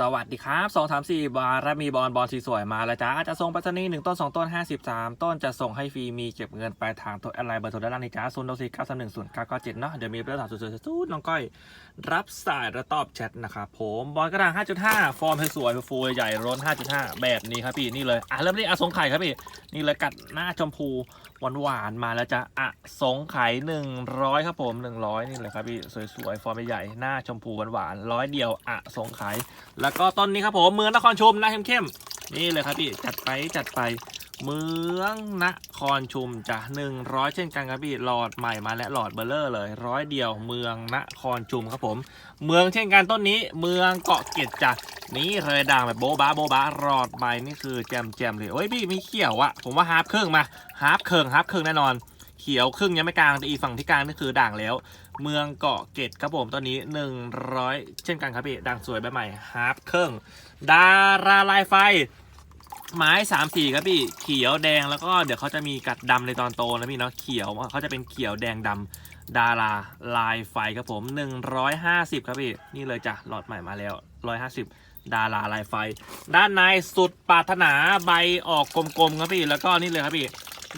สวัสดีครับสองสามสี่บาร์มีบอลบอลสีสวยมาแล้วจ้าจะส่งปัตตานีหนึ่งต้นสองต้นห้าสิบสามต้นจะส่งให้ฟรีมีเก็บเงินปลายทางตัวอะไรเบอร์โทรด้านล่างนี่จ้าศูนย์สี่เก้าสามหนึ่งศูนย์เก้าเก้าเจ็ดเนาะเดี๋ยวมีเรื่องถามสวยๆสู้น้องก้อยรับสายและตอบแชทนะครับผมบอลกระดาง5.5ฟอร์มสวยๆฟูใหญ่ร้อน5.5แบบนี้ครับพี่นี่เลยอะเริ่มที่อะสงไข่ครับพี่นี่เลยกัดหน้าชมพู หวานๆมาแล้วจะอะสงไข่หนึ่งร้อยครับผมหนึ่งร้อยนี่เลยครับพี่สวยๆฟอร์มใหญ่หน้าชมพูหวานๆร้อยเดียวอะสงไข่แล้วก็ต้นนี้ครับผมเมืองนครชุมน้าเข้มๆนี่เลยครับพี่จัดไปจัดไป เมืองนครชุมจ้ะหนึ่งร้อยเช่นกันครับพี่หลอดใหม่มาและหลอดเบลเลอร์เลยร้อยเดียวเมืองนครชุมครับผม เมืองเช่นกันต้นนี้ เมืองเกาะเกร็ดจ้ะนี่เลยด่างแบบโบ๊ะบ้าโบ๊ะบ้าหลอดใหม่นี่คือแจมแจมเลยโอ้ยพี่มีเขียวอะผมว่าฮาร์ปครึ่งมาฮาร์ปครึ่งฮาร์ปครึ่งแน่นอนเขียวครึ่งยังไม่กลางแต่อีฝั่งที่กลางนี่คือด่างแล้ว เมืองเกาะเกร็ดครับผมตอนนี้ 100 เช่นกันครับพี่ด่างสวยแบบใหม่ฮาร์ปครึ่งดาราลายไฟ ไม้สามสีครับพี่เขียวแดงแล้วก็เดี๋ยวเขาจะมีกัดดำในตอนโตนะพี่เนาะเขียวเขาจะเป็นเขียวแดงดำดาราลายไฟครับผม 150 ครับพี่นี่เลยจ้ะหลอดใหม่มาแล้ว 150 ดาราลายไฟ ด้านในสุดปรารถนาใบออกกลมๆครับพี่แล้วก็นี่เลยครับพี่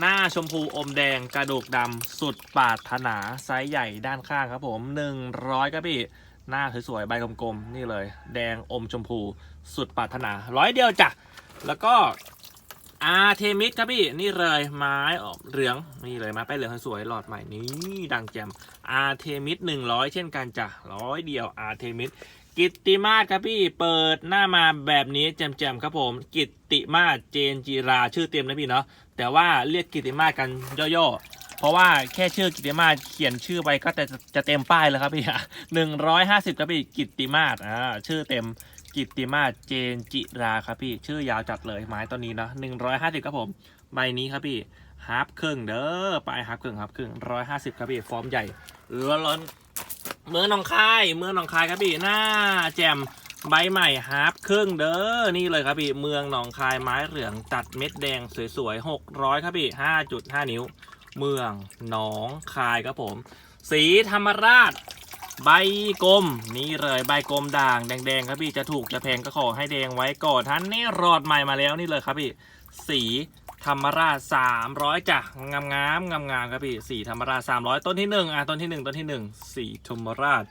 หน้าชมพูอมแดงกระดูกดำสุดปรารถนาไซส์ใหญ่ด้านข้างครับผม 100ครับพี่หน้าสวยๆใบกลมๆนี่เลย แดงอมชมพู สุดปรารถนาร้อยเดียวจ้ะ แล้วก็อาร์เทมิสครับพี่นี่เลยไม้ออกเหลืองนี่เลยไม้ป้เหลืองสวยหลอดใหม่นี่ดังแจมอาร์เทมิสหนึ่งร้อยเช่นกันจ้ะร้อยเดียวอาร์เทมิสกิตติมาศครับพี่เปิดหน้ามาแบบนี้แจมๆครับผม กิตติมาศเจนจีราชื่อเต็มนะพี่เนาะแต่ว่าเรียกกิตติมาศกันย่อๆเพราะว่าแค่ชื่อกิตติมาศเขียนชื่อไปก็จะจะเต็มป้ายแล้วครับพี่หนึ่งร้อยห้าสิบครับพี่กิตติมาศอ่าชื่อเต็ม กิตติมาเจนจิราครับพี่ ชื่อยาวจัดเลยไม้ตัวนี้นะหนึ่งร้อยห้าสิบครับผม ใบนี้ครับพี่ฮาร์ปครึ่งเด้อปลายฮาร์ปครึ่งฮาร์ปครึ่งร้อยห้าสิบครับพี่ ฟอร์มใหญ่ล้นเมืองหนองคายเมืองหนองคายครับพี่หน้าแจมใบใหม่ฮาร์ปครึ่งเด้อนี่เลยครับพี่เมืองหนองคายไม้เหลืองตัดเม็ดแดงสวยๆหกร้อยครับพี่ห้าจุดห้านิ้ว เมืองหนองคายครับผม สีธรรมราช ใบกลมนี่เลยใบกลมด่างแดงๆครับพี่จะถูกจะแพงก็ขอให้แดงไว้ก่อนท่านนี่รอดใหม่มาแล้วนี่เลยครับพี่สีธรรมราชสามร้อยจ้ะงามงามงามงามครับพี่สีธรรมราชสามร้อยต้นที่หนึ่งอะต้นที่หนึ่งต้นที่หนึ่งสีธรรมราช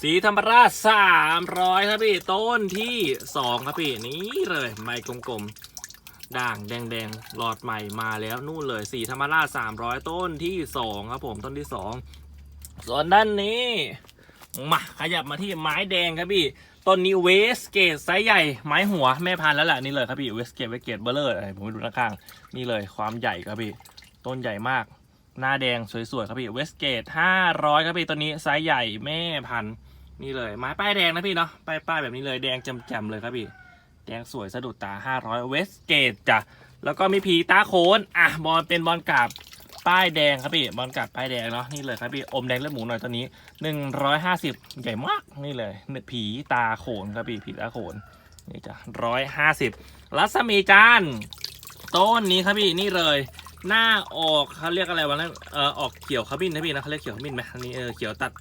สีธรรมราชสามร้อยครับพี่ต้นที่สองครับพี่นี่เลยใบกลมๆด่างแดงๆหลอดใหม่มาแล้วนู่นเลยสีธรรมราชสามร้อยต้นที่สองครับผมต้นที่สอง ส่วนด้านนี้มาขยับมาที่ไม้แดงครับพี่ต้นนี้เวสเกตไซส์ใหญ่ไม้หัวแม่พันแล้วแหละนี่เลยครับพี่เวสเกตเวสเกตเบลเลอร์ผมไปดูด้านข้างนี่เลยความใหญ่ครับพี่ ต้นใหญ่มาก หน้าแดงสวยๆครับพี่เวสเกตห้าร้อยครับพี่ตัวนี้ไซส์ใหญ่แม่พันนี่เลยไม้ป้ายแดงนะพี่เนาะป้ายป้ายแบบนี้เลยแดงแจ่มๆเลยครับพี่ แดงสวยสะดุดตา500เวสเกตจ้ะแล้วก็มีผีตาโขนอะบอลเป็นบอลกาบ ป้ายแดงครับพี่บอลกราบป้ายแดงเนาะนี่เลยครับพี่อมแดงเลือดหมูหน่อยตัวนี้150ใหญ่มากนี่เลยผีตาโขนครับพี่ผีตาโขนนี่จ้ะ150รัศมีจานต้นนี้ครับพี่นี่เลย หน้าออกเขาเรียกอะไรวะนั่นเออออกเขียวขมิ้นนะพี่นะเขาเรียกเขียวขมิ้นไหมอันนี้เออเขียวตัด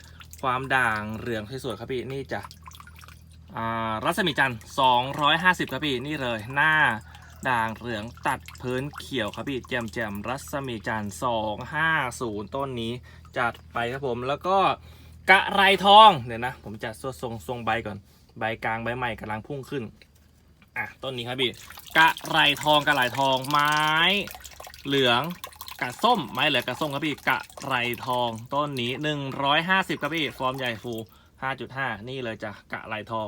ความด่างเหลืองสวยๆครับพี่นี่จ้ะอ่ารัศมีจันทร์250 ครับพี่ นี่เลยหน้า ด่างเหลืองตัดพื้นเขียวครับพี่แจมแจมรัศมีจันทร์250 ต้นนี้จัดไปครับผมแล้วก็กระไรทองเดี๋ยวนะ ผมจะทรงทรงใบก่อน ใบกลางใบใหม่กำลังพุ่งขึ้นอะต้นนี้ครับพี่กระไรทองกระไรทองไม้เหลืองกะส้มไม้เหลืองกะส้มครับพี่กะไรทองต้นนี้ 150ครับพี่ฟอร์มใหญ่ฟู 5.5 นี่เลยจ้ะกะไหลทอง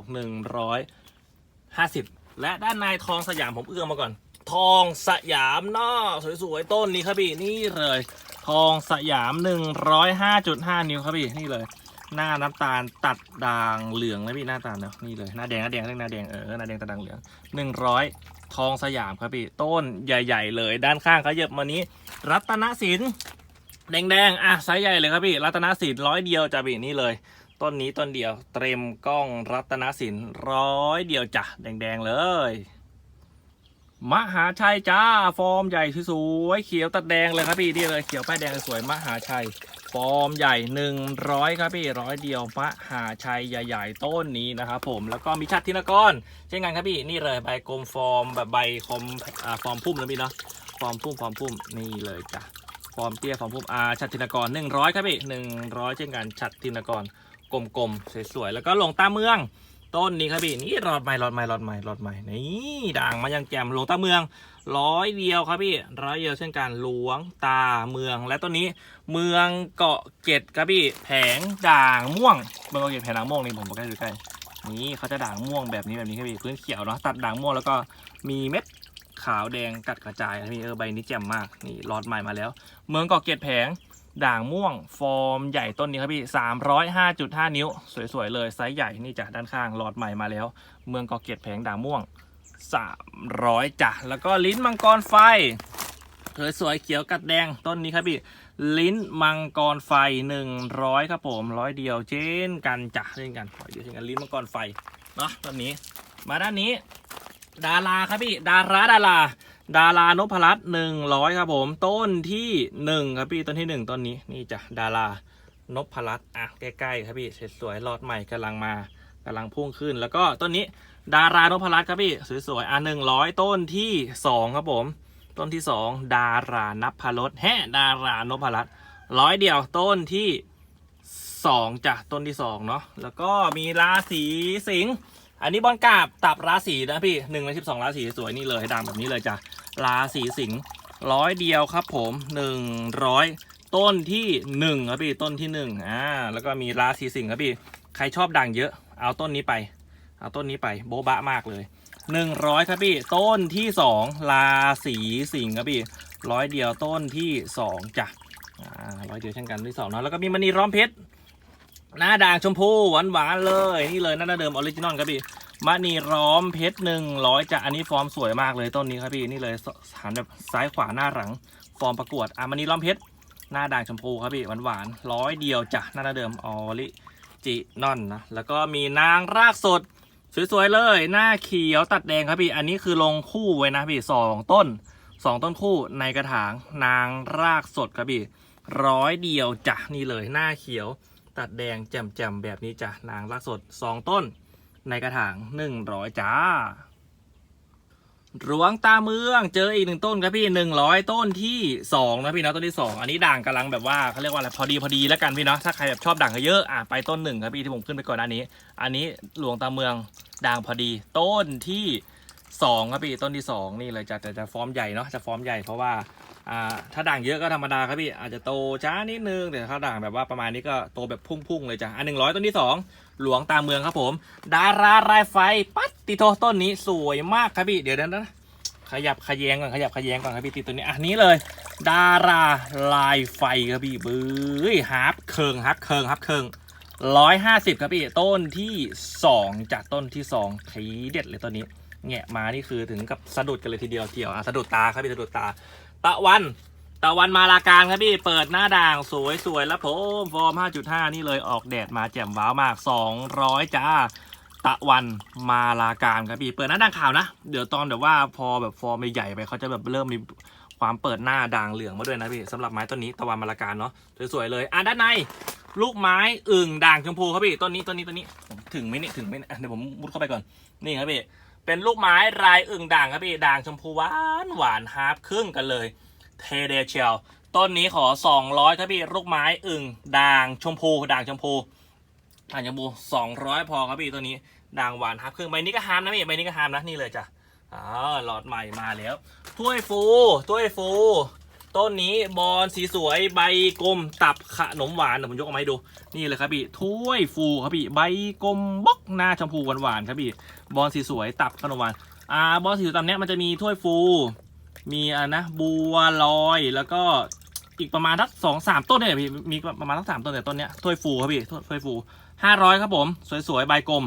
150 และด้านในทองสยามผมเอื้อมมาก่อน ทองสยามเนอสวยๆต้นนี้ครับพี่นี่เลย ทองสยาม 105.5 นิ้วครับพี่นี่เลย หน้าน้ำตาลตัดด่างเหลืองนะพี่หน้าตาลเนาะนี่เลยหน้าแดงหน้าแดงเรียกหน้าแดงเออหน้าแดงตัดด่างเหลือง 100 ทองสยามครับพี่ต้นใหญ่ ๆ เลย ด้านข้างเขาเหยียบมานี้ รัตนสินแดงๆอะไซส์ใหญ่เลยครับพี่รัตนสินร้อยเดียวจะพี่นี่เลย ต้นนี้ต้นเดียว เตรียมกล้องรัตนสินร้อยเดียวจ้ะ แดง ๆ เลย มหาชัยจ้า ฟอร์มใหญ่สวยๆเขียวตัดแดงเลยครับพี่นี่เลยเขียวป้ายแดงสวยมหาชัย ฟอร์มใหญ่หนึ่งร้อยครับพี่ร้อยเดียวมหาชัยใหญ่ๆต้นนี้นะครับผมแล้วก็มีชัดทินกรเช่นกันครับพี่นี่เลยใบกลมฟอร์มแบบใบคอมฟอร์มพุ่มนะพี่เนาะฟอร์มพุ่มฟอร์มพุ่มนี่เลยจ้ะฟอร์มเตี้ยฟอร์มพุ่มอาชัดทินกรหนึ่งร้อยครับพี่หนึ่งร้อยเช่นกันชัดทินกร กลมๆสวยๆแล้วก็หลวงตาเมือง ต้นนี้ครับพี่นี่รอดใหม่รอดใหม่รอดใหม่รอดใหม่นี่ด่างมายังแจ่มหลวงตาเมือง ร้อยเดียวครับพี่ร้อยเดียวเช่นกันหลวงตาเมือง และต้นนี้เมืองเกาะเกร็ดครับพี่แผงด่างม่วงเมืองเกาะเกร็ดแผงด่างม่วงนี่ผมบอกใกล้ดูใกล้นี่เขาจะด่างม่วงแบบนี้แบบนี้ครับพี่พื้นเขียวเนาะตัดด่างม่วงแล้วก็มีเม็ดขาวแดงกัดกระจายครับพี่เออใบนี้แจ่มมากนี่รอดใหม่มาแล้ว เมืองเกาะเกร็ดแผง ด่างม่วงฟอร์มใหญ่ต้นนี้ครับพี่สามร้อยห้าจุดห้านิ้ว สวยๆเลยไซส์ใหญ่นี่จ้ะด้านข้างหลอดใหม่มาแล้ว เมืองกาะเกร็ดแผงด่างม่วงสามร้อยจ้ะแล้วก็ลิ้นมังกรไฟสวยๆเขียวกัดแดงต้นนี้ครับพี่ลิ้นมังกรไฟหนึ่งร้อยครับผมร้อยเดียวเช่นกันจ้ะเช่นกันร้อยเดียวเช่นกันลิ้นมังกรไฟเนาะต้นนี้ มาด้านนี้ ดาราครับพี่ดาราดารา ดารานพรัตน์หนึ่งร้อยครับผม ต้นที่หนึ่งครับพี่ต้นที่หนึ่งต้นนี้นี่จ้ะดารานพรัตน์อะใกล้ๆครับพี่สวยๆหลอดใหม่กำลังมากำลังพุ่งขึ้น แล้วก็ต้นนี้ดารานพรัตน์ครับพี่สวยๆอะหนึ่งร้อยต้นที่สองครับผม ต้นที่สองดารานับพรสแฮดารานพรัตน์ร้อยเดียวต้นที่สองจ้ะต้นที่สองเนาะแล้วก็มีราศีสิงห์ อันนี้บอลกาบตับราศีนะพี่หนึ่งในสิบสองราศีสวยนี่เลยดังแบบนี้เลยจ้ะราศีสิงห์ร้อยเดียวครับผมหนึ่งร้อยต้นที่หนึ่งครับพี่ต้นที่หนึ่งอ่าแล้วก็มีราศีสิงห์ครับพี่ใครชอบดังเยอะเอาต้นนี้ไป เอาต้นนี้ไปโบ๊ะบะมากเลยหนึ่งร้อยครับพี่ต้นที่สองราศีสิงห์ครับพี่ร้อยเดียวต้นที่สองจ้ะอ่าร้อยเดียวเช่นกันที่สองเนาะแล้วก็มีมณีร้อมเพชร หน้าด่างชมพูหวานหวานๆเลยนี่เลยหน้าเดิมออริจินอลครับพี่มณีร้อมเพชรหนึ่งร้อยจะอันนี้ฟอร์มสวยมากเลยต้นนี้ครับพี่นี่เลยหันแบบซ้ายขวาหน้าหลัง ฟอร์มประกวดอะมณีร้อมเพชรหน้าด่างชมพูครับพี่หวานหวานร้อยเดียวจ้ะหน้าเดิมออริจินอลนะแล้วก็มีนางรากสด สวยๆเลย หน้าเขียวตัดแดงครับพี่อันนี้คือลงคู่ไว้นะพี่สองต้นสองต้นคู่ในกระถางนางรากสดครับพี่ร้อยเดียวจ้ะนี่เลยหน้าเขียว ตัดแดงแจ่มๆแบบนี้จ้ะนางรักสด 2 ต้น ในกระถาง 100 จ้าหลวงตาเมืองเจออีกหนึ่งต้นครับพี่100ต้นที่2นะพี่เนาะต้นที่2อันนี้ด่างกำลังแบบว่าเขาเรียกว่าอะไรพอดีพอดีแล้วกันพี่เนาะถ้าใครแบบชอบด่างเยอะอะไปต้นหนึ่งครับพี่ที่ผมขึ้นไปก่อนหน้านี้ อันนี้หลวงตาเมืองด่างพอดี ต้นที่2ครับพี่ต้นที่2นี่เลยจะจะจะฟอร์มใหญ่เนาะจะฟอร์มใหญ่เพราะว่า อ่าถ้าด่างเยอะก็ธรรมดาครับพี่อาจจะโตช้านิดนึงแต่ถ้าด่างแบบว่าประมาณนี้ก็โตแบบพุ่งๆเลยจ้ะอันหนึ่งร้อยต้นที่สองหลวงตาเมืองครับผม ดารารายไฟปัดติโทต้นนี้สวยมากครับพี่เดี๋ยวนั้นนะขยับขยงก่อนขยับขยงก่อนครับพี่ติดตัวนี้อันนี้เลย ดาราลายไฟครับพี่บื้อฮาร์ปเคิงฮับเคิงฮับเคิงร้อยห้าสิบครับพี่ต้นที่สองจากต้นที่สองทีเด็ดเลยต้นนี้แงะมานี่คือถึงกับสะดุดกันเลยทีเดียวเที่ยวสะดุดตาครับพี่สะดุดตา ตะวัน ตะวันมาลาการครับพี่ เปิดหน้าด่างสวยสวยแล้วผมฟอร์ม 5.5 นี่เลยออกแดดมาแจ่มว้าวมาก 200 จ้า ตะวันมาลาการครับพี่ เปิดหน้าด่างขาวนะ เดี๋ยวตอนแบบว่าพอแบบฟอร์มใหญ่ไปเขาจะแบบเริ่มมีความเปิดหน้าด่างเหลืองมาด้วยนะพี่สำหรับไม้ต้นนี้ตะวันมาลาการเนาะสวยๆเลยอะด้านในลูกไม้อึ่งด่างชมพูครับพี่ต้นนี้ต้นนี้ต้นนี้ ถึงไหมนี่ยถึงไหมเนี่ยเดี๋ยวผมมุดเข้าไปก่อนนี่ครับพี่ เป็นลูกไม้ลายอึ่งด่างครับพี่ด่างชมพูหวานหวานฮาร์ปครึ่งกันเลย เทเดเชลต้นนี้ขอ 200ครับพี่ลูกไม้อึ่งด่างชมพูด่างชมพูด่างชมพู200 พอครับพี่ตัวนี้ด่างหวานฮาร์ปครึ่งใบนี้ก็ฮาร์มนะพี่ใบนี้ก็ฮาร์มนะนี่เลยจ้ะอ๋อหลอดใหม่มาแล้วถ้วยฟูถ้วยฟู ต้นนี้บอลสีสวยใบกลมตับขนมหวานเดี๋ยวผมยกออกมาให้ดู นี่เลยครับพี่ถ้วยฟูครับพี่ใบกลมบล็อกหน้าชมพูหวานๆครับพี่บอลสีสวยตับขนมหวานอ่าบอลสีสวยตามเนี้ยมันจะมีถ้วยฟู มีอะนะบัวลอยแล้วก็อีกประมาณทักสองสามต้นเนี่ยพี่มีประมาณทักสามต้นแต่ต้นเนี้ยถ้วยฟูครับพี่ถ้วยฟูห้าร้อยครับผมสวยๆใบกลม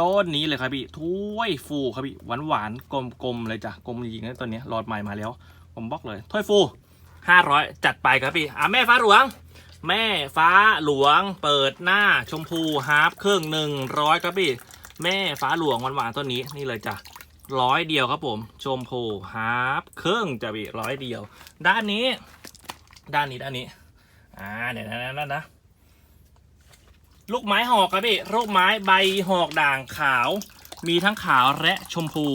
ต้นนี้เลยครับพี่ถ้วยฟูครับพี่หวานหวานๆกลมๆเลยจ้ะกลมจริงๆนะต้นเนี้ยหลอดใหม่มาแล้วผมบล็อกเลยถ้วยฟู ห้าร้อยจัดไปครับพี่อะแม่ฟ้าหลวง แม่ฟ้าหลวง เปิดหน้าชมพูฮาร์ปเครื่องหนึ่งร้อยครับพี่ แม่ฟ้าหลวงหวานๆต้นนี้นี่เลยจ้ะร้อยเดียวครับผม ชมพูฮาร์ปเครื่องจะบีร้อยเดียว ด้านนี้ ด้านนี้ด้านนี้อ่าเดี๋ยวนะนะนะนะลูกไม้หอกครับพี่ลูกไม้ใบหอกด่างขาว มีทั้งขาวและชมพู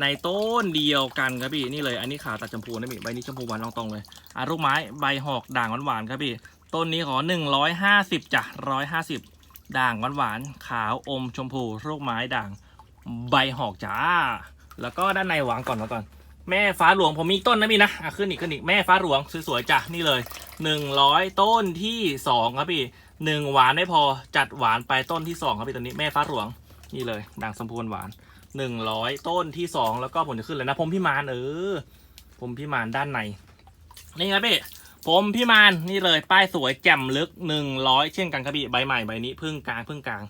ในต้นเดียวกันครับพี่นี่เลยอันนี้ขาวตัดชมพูนะพี่ใบนี้ชมพูหวานตรงๆเลยอะลูกไม้ใบหอกด่างหวานๆครับพี่ต้นนี้ขอหนึ่งร้อยห้าสิบจ้ะร้อยห้าสิบด่างหวานๆขาวอมชมพูลูกไม้ด่างใบหอกจ้า แล้วก็ด้านในวางก่อนวางก่อน แม่ฟ้าหลวงผมมีต้นนะพี่นะอะขึ้นอีกขึ้นอีกแม่ฟ้าหลวงสวยๆจ้ะนี่เลยหนึ่งร้อยต้นที่สองครับพี่หนึ่งหวานไม่พอจัดหวานไปต้นที่สองครับพี่ตัวนี้แม่ฟ้าหลวงนี่เลยด่างสมพูนหวาน หนึ่งร้อยต้นที่สองแล้วก็ผมจะขึ้นเลยนะผมพิมานเออผมพิมานด้านในนี่ครับพี่ผมพิมานนี่เลยป้ายสวยแจ่มลึกหนึ่งร้อยเช่นกันครับพี่ใบใหม่ใบนี้พึ่งกลางพึ่งกลาง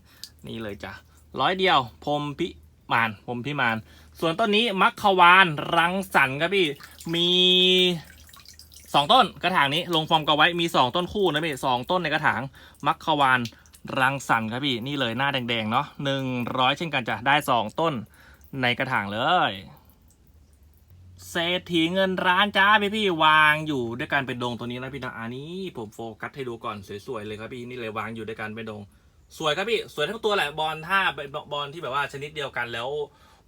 นี่เลยจ้ะร้อยเดียวพรมพิมานผมพิมาน ส่วนต้นนี้มัคควานรังสรรค์ครับพี่มีสองต้นกระถางนี้ลงฟอร์มกันไว้มีสองต้นคู่นะพี่สองต้นในกระถางมัคควาน รังสรรค์ครับพี่นี่เลยหน้าแดงๆเนาะหนึ่งร้อยเช่นกันจะได้สองต้นในกระถางเลยเศรษฐีเงินร้านจ้าพี่พี่วางอยู่ด้วยกันเป็นดงตัวนี้นะพี่นะอันนี้ผมโฟกัสให้ดูก่อนสวยๆเลยครับพี่นี่เลยวางอยู่ด้วยกันเป็นดง สวยครับพี่สวยทั้งตัวแหละบอลถ้าเป็นบอลที่แบบว่าชนิดเดียวกันแล้ว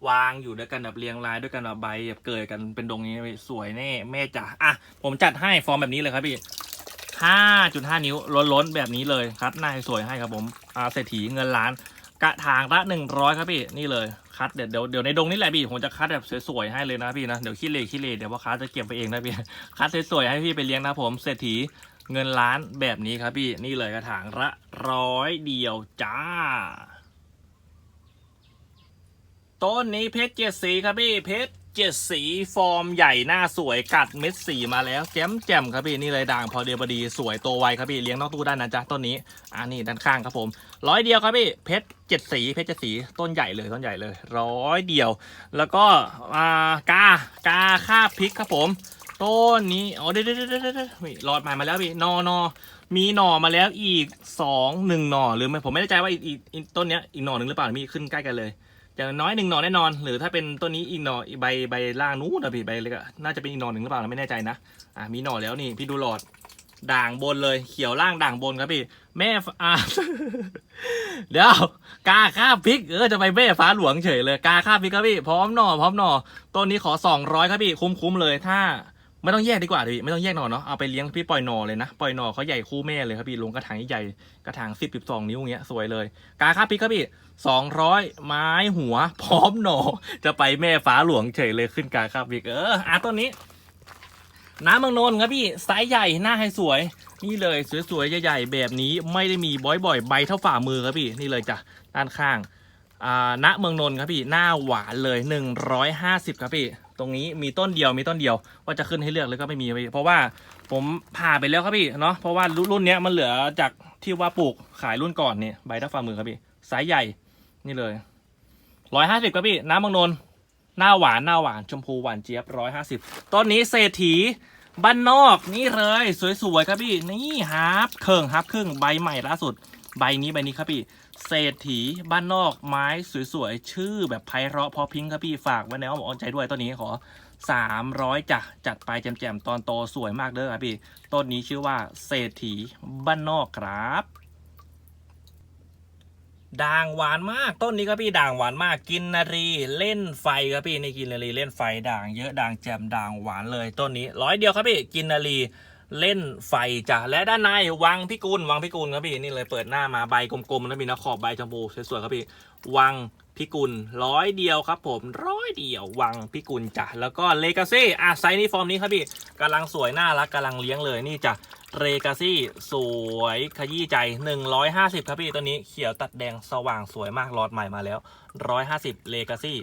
วางอยู่ด้วยกันแบบเรียงรายด้วยกันแบบใบแบบเกิดกันเป็นดงอย่างนี้สวยแน่แม่จ๋าอะผมจัดให้ฟอร์มแบบนี้เลยครับพี่ ห้าจุดห้านิ้วล้นๆ แบบนี้เลยคัดหน้าสวยให้ครับผมอาเศรษฐีเงินล้าน กระถางละหนึ่งร้อยครับพี่นี่เลยคัดเดี๋ยวเดี๋ยวเดี๋ยวในดงนี่แหละพี่ผมจะคัดแบบสวยๆให้เลยนะพี่นะเดี๋ยวขี้เหร่ขี้เหร่เดี๋ยวพ่อค้าจะเก็บไปเองนะพี่คัดสวยๆให้พี่ไปเลี้ยงนะผมเศรษฐีเงินล้านแบบนี้ครับพี่นี่เลยกระถางละร้อยเดียวจ้าต้นนี้เพชรเจ็ดสีครับพี่เพชร เจ็ดสีฟอร์มใหญ่หน้าสวยกัดเม็ดสีมาแล้วแจ่มแจ่มครับพี่นี่เลยด่างพอเดียวพอดีสวยโตวไวครับพี่เลี้ยงนอกตู้ได้นะจ๊ะต้นนี้อ่านี่ด้านข้างครับผมร้อยเดียวครับพี่เพชรเจ็ดสีเพชรเจ็ดสีต้นใหญ่เลยต้นใหญ่เลยร้อยเดียว แล้วก็อ่ากากาคาบพริกครับผมต้นนี้อ๋อเดี๋ยวเดี๋ยวเดี๋ยวเดี๋ยวนี่รอดมามาแล้วพี่นอนอมีหน่อมาแล้วอีกสองหนึ่งหน่อหรือไม่ผมไม่แน่ใจว่าอีกต้นเนี้ยอีกหน่อหนึ่งหรือเปล่ามีขึ้นใกล้กันเลย อย่างน้อยหนึ่งหน่อแน่นอน หรือถ้าเป็นต้นนี้อีกหน่ออีกใบใบล่างนู้นนะพี่ใบเล็กอะน่าจะเป็นอีกหน่อหนึ่งหรือเปล่าไม่แน่ใจนะอะมีหน่อแล้วนี่พี่ดูหลอดด่างบนเลยเขียวล่างด่างบนครับพี่ แม่ฟอ่าเดี๋ยวกาข้าพริกเออจะไปแม่ฟ้าหลวงเฉยเลยกาข้าพริกครับพี่พร้อมหน่อพร้อมหน่อต้นนี้ขอสองร้อยครับพี่คุ้มๆเลยถ้า ไม่ต้องแยกดีกว่าพี่ไม่ต้องแยกหน่อเนาะเอาไปเลี้ยงพี่ปล่อยหนอเลยนะปล่อยหนอเขาใหญ่คู่แม่เลยครับพี่ลงกระถางใหญ่กระถางสิบสิบสองนิ้วอย่างเงี้ยสวยเลย กาค่าพริกครับพี่สองร้อยไม้หัว พร้อมหนอจะไปแม่ฟ้าหลวงเฉยเลยขึ้นกาค่าพริกเอออะต้นนี้ น้ำเมืองนนท์ครับพี่ไซส์ใหญ่หน้าให้สวย นี่เลยสวยๆใหญ่ๆแบบนี้ไม่ได้มีบ่อยๆใบเท่าฝ่ามือครับพี่นี่เลยจ้ะด้านข้างอ่าณเมืองนนท์ครับพี่หน้าหวานเลย 150 ครับพี่ ตรงนี้มีต้นเดียวมีต้นเดียวว่าจะขึ้นให้เลือกเลยก็ไม่มีเพราะว่าผมผ่าไปแล้วครับพี่เนาะเพราะว่ารุ่นเนี้ยมันเหลือจากที่ว่าปลูกขายรุ่นก่อนเนี่ยใบเท่าฝ่ามือครับพี่ไซส์ใหญ่นี่เลย150ครับพี่น้ำมืองนนหน้าหวานหน้าหวานชมพูหวานเจี๊ยบ150ต้นนี้เศรษฐีบ้านนอกนี่เลยสวยๆครับพี่นี่ฮาร์ปเคิงฮาร์ปครึ่งใบใหม่ล่าสุด ใบนี้ใบนี้ครับพี่ เศรษฐีบ้านนอกไม้สวยๆ ชื่อแบบไพเราะเพอพิ้งครับพี่ฝากไว้ในอ้อมอกอ้อมใจด้วยต้นนี้ขอ 300จ้ะจัดไปแจมๆ ตอนโตสวยมากเด้อครับพี่ ต้นนี้ชื่อว่าเศรษฐีบ้านนอกครับด่างหวานมากต้นนี้ครับพี่ด่างหวานมากกินนารีเล่นไฟครับพี่นี่กินนารีเล่นไฟด่างเยอะด่างแจ่มด่างหวานเลยต้นนี้ร้อยเดียวครับพี่กินนารี เล่นไฟจ้ะและด้านในวังพิกุลวังพิกุลครับพี่นี่เลยเปิดหน้ามาใบกลมๆแล้วมีนะขอบใบชมพูสวยๆครับพี่วังพิกุลร้อยเดียวครับผมร้อยเดียววังพิกุลจ้ะแล้วก็เลกาซี่อะไซส์นี้ฟอร์มนี้ครับพี่กำลังสวยน่ารักกำลังเลี้ยงเลยนี่จ้ะเรกาซี่สวยขยี้ใจ 150 ครับพี่ตัวนี้เขียวตัดแดงสว่างสวยมากหลอดใหม่มาแล้ว 150เลกาซี่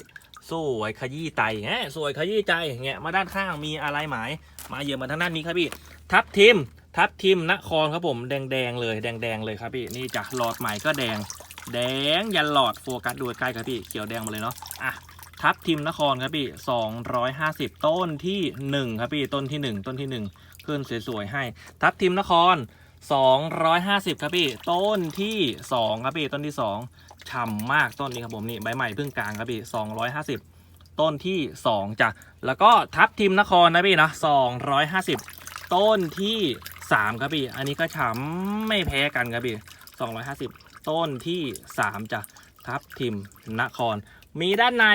สวยขยี้ใจแหมสวยขยี้ใจเงี้ยมาด้านข้างมีอะไรหมาย มาเยอะมาทางด้านนี้ครับพี่ ทับทิมทับทิมนครครับผมแดงแดงๆเลยแดงแดงๆเลยครับพี่นี่จ้ะหลอดใหม่ก็แดง แดงยันหลอดโฟกัสดูใกล้ครับพี่เขียวแดงมาเลยเนาะอะทับทิมนครครับพี่250 ต้นที่ 1 ครับพี่ต้นที่ 1 ต้นที่ 1 ขึ้นสวยๆให้ ทับทิมนคร 250 ครับพี่ต้นที่ 2 ครับพี่ต้นที่ 2ฉ่ำมากต้นนี้ครับผมนี่ใบใหม่เพิ่งกลางครับพี่250 ต้นที่ 2จ้ะแล้วก็ทับทิมนครนะพี่นะ250 ต้นที่สามครับพี่ อันนี้ก็ฉ่ำไม่แพ้กันครับพี่สองร้อยห้าสิบต้นที่สามจะทับทิมนคร มีด้านใน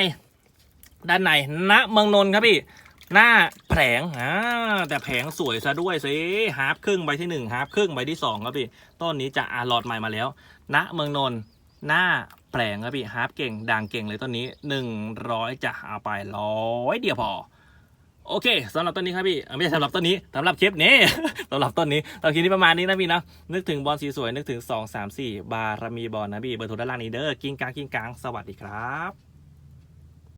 ด้านในณเมืองนนท์ครับพี่ หน้าแผงอ่าแต่แผงสวยซะด้วยสิฮาร์ปครึ่งใบที่หนึ่งฮาร์ปครึ่งใบที่สองครับพี่ ต้นนี้จะอาลอดใหม่มาแล้วณเมืองนนท์หน้าแผงครับพี่ฮาร์ปเก่งด่างเก่งเลยต้นนี้หนึ่งร้อยจะเอาไปร้อยเดียวพอ โอเคสำหรับต้นนี้ครับพี่ไม่ใช่สำหรับต้นนี้สำหรับคลิปนี้สำหรับต้นนี้ตอนคลิปนี้ประมาณนี้นะพี่นะนึกถึงบอลสีสวยนึกถึงสองสามสี่บารมีบอลนะพี่เบอร์โทรด้านล่างนี้เด้อกิ้งกางกิ้งกางสวัสดีครับ